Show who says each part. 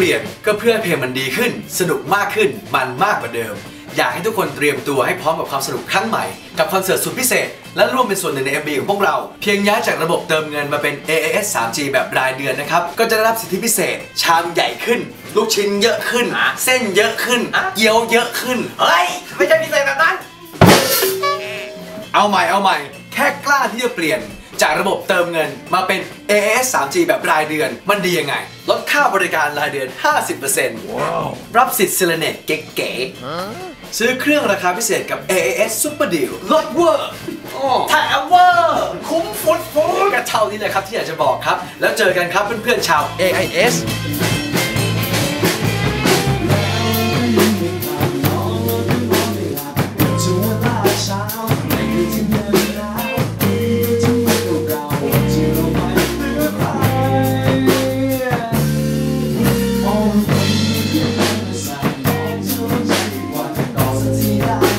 Speaker 1: เปลี่ยนก็เพื่อให้เพลงมันดีขึ้น สนุกมากขึ้นมันมากกว่าเดิม อยากให้ทุกคนเตรียมตัวให้พร้อมกับความสนุกครั้งใหม่ กับคอนเสิร์ตสุดพิเศษ และร่วมเป็นส่วนหนึ่งใน MV ของพวกเรา เพียงย้ายจากระบบเติมเงินมาเป็น AAS 3G แบบรายเดือนนะครับ ก็จะได้รับสิทธิพิเศษ ชามใหญ่ขึ้น ลูกชิ้นเยอะขึ้น
Speaker 2: อะ
Speaker 1: เส้นเยอะขึ้น
Speaker 2: อะ
Speaker 1: เกี๊ยวเยอะขึ้น
Speaker 2: เฮ้ย ไม่ใช่พิเศษแบบนั้น
Speaker 1: เอาใหม่เอาใหม่แแค่กล้าที่จะเปลี่ยนจากระบบเติมเงินมาเป็น AS 3G แบบรายเดือน มันดียังไง ลดค่าบริการรายเดือน 50%ว้าวรับสิทธิ์ซิลเนตเก๋ๆซื้อเครื่องราคาพิเศษกับ A.S Super Deal ลดเวอร์แถ
Speaker 2: มเวอร์คุ้มฟุดฟุด
Speaker 1: ก็เท่านี้แหละครับที่อยากจะบอกครับ แล้วเจอกันครับเพื่อนๆชาว AIS เช้าในคื Yeah.